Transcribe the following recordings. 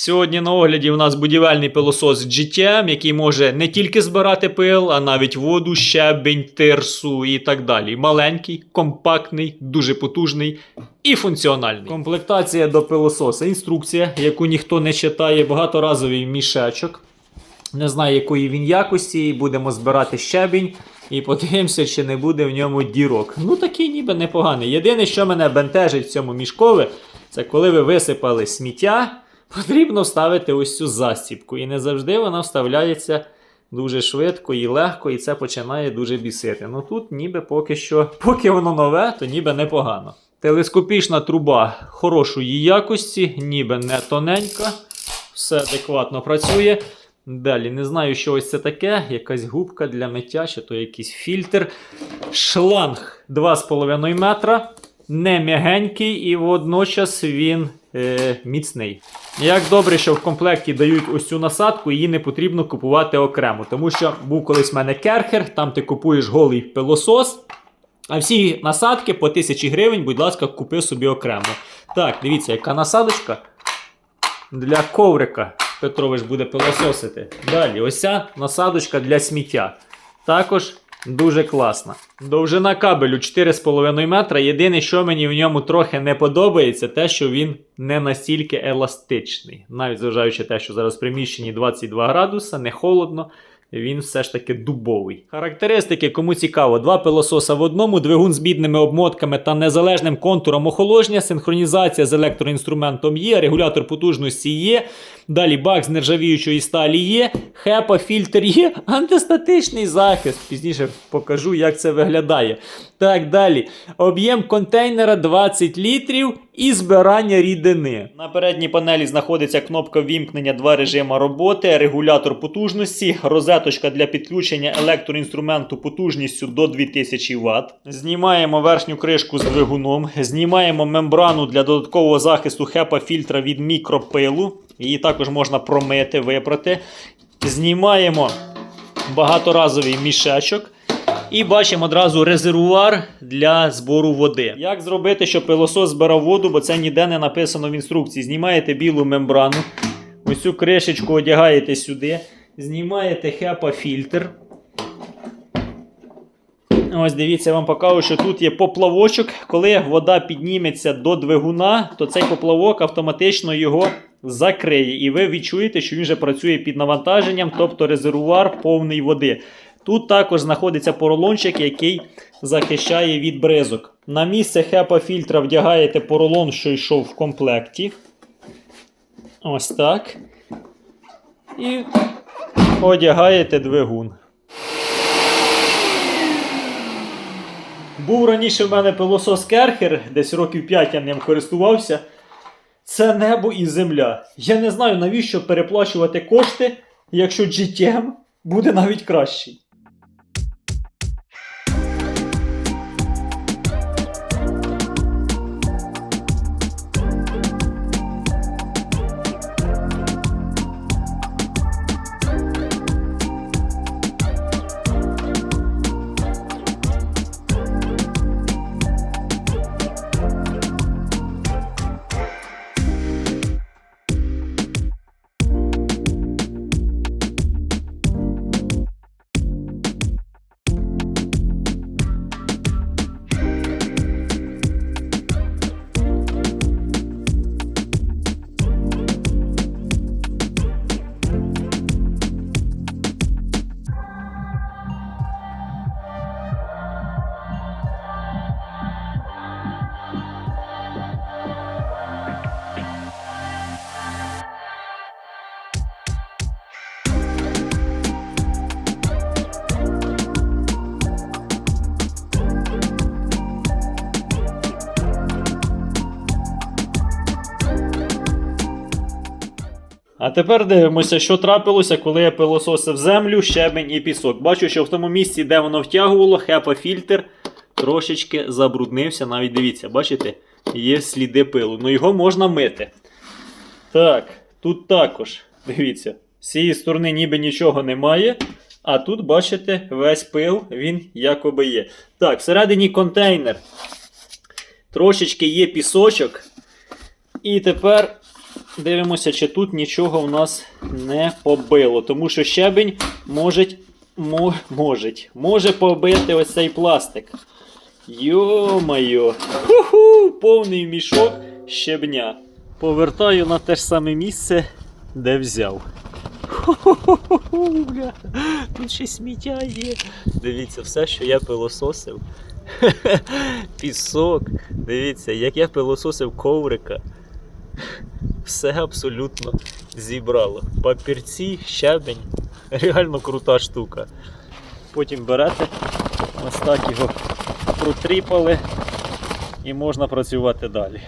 Сьогодні на огляді у нас будівельний пилосос GTM, який може не тільки збирати пил, а навіть воду, щебень, тирсу і так далі. Маленький, компактний, дуже потужний і функціональний. Комплектація до пилососа. Інструкція, яку ніхто не читає, багаторазовий мішечок. Не знаю, якої він якості. Будемо збирати щебінь і подивимося, чи не буде в ньому дірок. Ну такий ніби непоганий. Єдине, що мене бентежить в цьому мішкові, це коли ви висипали сміття, потрібно вставити ось цю застібку. І не завжди вона вставляється дуже швидко і легко, і це починає дуже бісити. Ну тут ніби поки що, поки воно нове, то ніби непогано. Телескопічна труба хорошої якості, ніби не тоненька, все адекватно працює. Далі, не знаю, що ось це таке. Якась губка для миття, чи то якийсь фільтр. Шланг 2,5 метра. Не м'ягенький і водночас він е, міцний. Як добре, що в комплекті дають ось цю насадку, її не потрібно купувати окремо. Тому що був колись в мене керхер, там ти купуєш голий пилосос. А всі насадки по 1000 гривень, будь ласка, купи собі окремо. Так, дивіться, яка насадочка для коврика. Петрович буде пилососити. Далі, ось ця насадочка для сміття. Також дуже класна. Довжина кабелю 4,5 метра. Єдине, що мені в ньому трохи не подобається, те, що він не настільки еластичний. Навіть зважаючи те, що зараз в приміщенні 22 градуса, не холодно. Він все ж таки дубовий. Характеристики, кому цікаво, два пилососа в одному, двигун з бідними обмотками та незалежним контуром охолодження, синхронізація з електроінструментом є, регулятор потужності є. Далі бак з нержавіючої сталі є, хепа, фільтр є, антистатичний захист. Пізніше покажу, як це виглядає. Так, далі. Об'єм контейнера 20 літрів і збирання рідини. На передній панелі знаходиться кнопка вімкнення, два режима роботи, регулятор потужності, розеточка для підключення електроінструменту потужністю до 2000 Вт. Знімаємо верхню кришку з двигуном, знімаємо мембрану для додаткового захисту хепа фільтра від мікропилу. Її також можна промити, випрати. Знімаємо багаторазовий мішечок. І бачимо одразу резервуар для збору води. Як зробити, щоб пилосос збирав воду, бо це ніде не написано в інструкції. Знімаєте білу мембрану, ось цю кришечку одягаєте сюди, знімаєте хепа фільтр. Ось дивіться, я вам покажу, що тут є поплавочок. Коли вода підніметься до двигуна, то цей поплавок автоматично його закриє. І ви відчуєте, що він вже працює під навантаженням, тобто резервуар повний води. Тут також знаходиться поролончик, який захищає від бризок. На місце хепа фільтра вдягаєте поролон, що йшов в комплекті. Ось так. І одягаєте двигун. Був раніше в мене пилосос Керхер, десь років 5 я ним користувався. Це небо і земля. Я не знаю, навіщо переплачувати кошти, якщо GTM буде навіть кращий. А тепер дивимося, що трапилося, коли я пилососив землю, щебень і пісок. Бачу, що в тому місці, де воно втягувало, хепа фільтр трошечки забруднився. Навіть дивіться, бачите, є сліди пилу. Ну його можна мити. Так, тут також, дивіться, з цієї сторони ніби нічого немає. А тут, бачите, весь пил, він якоби є. Так, всередині контейнер. Трошечки є пісочок. І тепер дивимося, чи тут нічого в нас не побило. Тому що щебень може, мо, можуть, може побити ось цей пластик. Ху-ху! Повний мішок щебня. Повертаю на те ж саме місце, де взяв. Ху-ху-ху-ху, бля. Тут ще сміття є. Дивіться, все, що я пилососив. Пісок. Дивіться, як я пилососив коврика. Все абсолютно зібрало. Папірці, щебень. Реально крута штука. Потім берете, ось так його протріпали і можна працювати далі.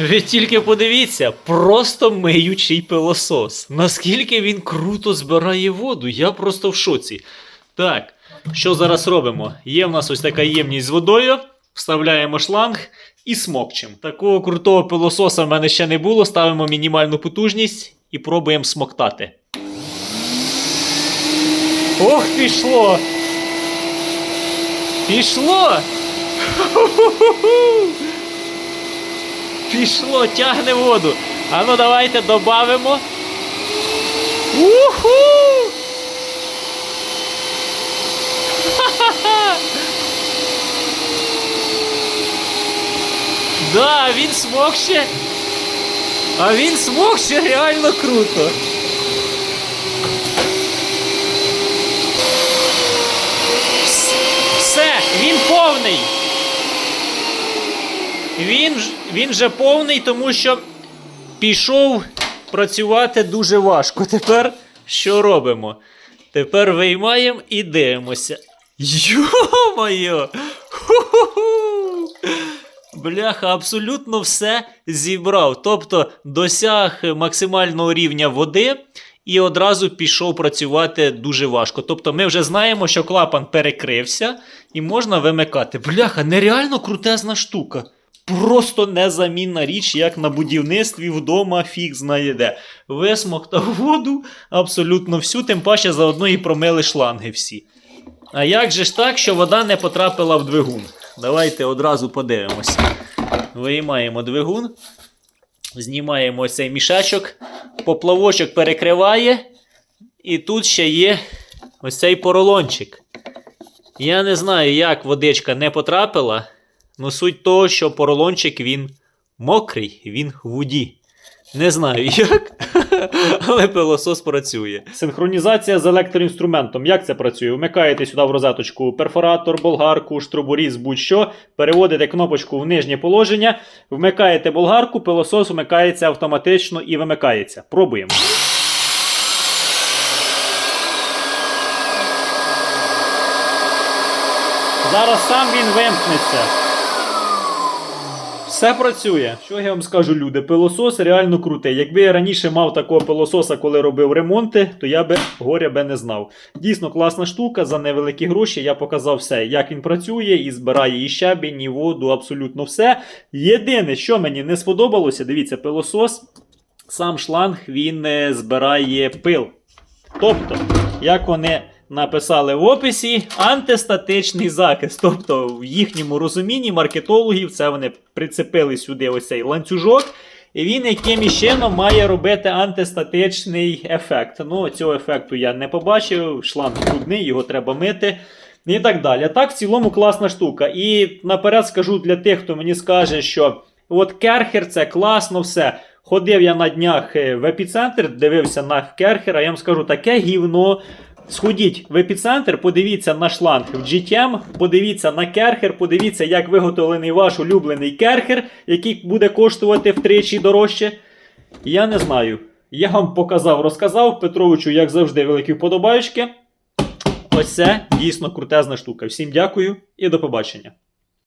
Ви тільки подивіться, просто миючий пилосос. Наскільки він круто збирає воду, я просто в шоці. Так, що зараз робимо? Є в нас ось така ємність з водою, вставляємо шланг і смокчем. Такого крутого пилососа в мене ще не було. Ставимо мінімальну потужність і пробуємо смоктати. Ох, пішло! Пішло! Ху-ху-ху-ху! Пішло, тягне воду. А ну давайте додамо. Уху! Ха-ха-ха! Да, він смокще. А він смокще реально круто. Вс- Все, він повний. Він, ж- він вже повний, тому що пішов працювати дуже важко. Тепер що робимо? Тепер виймаємо і дивимося. Йо-моє! Бляха, абсолютно все зібрав. Тобто досяг максимального рівня води і одразу пішов працювати дуже важко. Тобто ми вже знаємо, що клапан перекрився і можна вимикати. Бляха, нереально крутезна штука. Просто незамінна річ, як на будівництві вдома фіг знає де. Висмоктав воду абсолютно всю, тим паче заодно і промили шланги всі. А як же ж так, що вода не потрапила в двигун? Давайте одразу подивимося. Виймаємо двигун, знімаємо цей мішечок, поплавочок перекриває, і тут ще є ось цей поролончик. Я не знаю, як водичка не потрапила. Ну, суть того, що поролончик він мокрий, він в воді. Не знаю як, але пилосос працює. Синхронізація з електроінструментом. Як це працює? Вмикаєте сюди в розеточку перфоратор, болгарку, штроборіз, будь-що, переводите кнопочку в нижнє положення, вмикаєте болгарку, пилосос вмикається автоматично і вимикається. Пробуємо. Зараз сам він вимкнеться. Все працює. Що я вам скажу, люди? Пилосос реально крутий. Якби я раніше мав такого пилососа, коли робив ремонти, то я би горя би не знав. Дійсно класна штука, за невеликі гроші я показав все, як він працює, і збирає і щебінь, і воду, абсолютно все. Єдине, що мені не сподобалося, дивіться, пилосос, сам шланг він е, збирає пил. Тобто, як вони написали в описі, антистатичний захист. Тобто, в їхньому розумінні маркетологів це вони прицепили сюди ось цей ланцюжок. І він якимось чином має робити антистатичний ефект. Ну, цього ефекту я не побачив. Шланг брудний, його треба мити. І так далі. Так, в цілому класна штука. І наперед скажу для тих, хто мені скаже, що от керхер це класно, все. Ходив я на днях е, в епіцентр, дивився на керхера, я вам скажу, таке гівно. Сходіть в епіцентр, подивіться на шланг в GTM, подивіться на керхер, подивіться, як виготовлений ваш улюблений керхер, який буде коштувати втричі дорожче. Я не знаю. Я вам показав, розказав Петровичу, як завжди, великі вподобаючки. Ось це дійсно крутезна штука. Всім дякую і до побачення.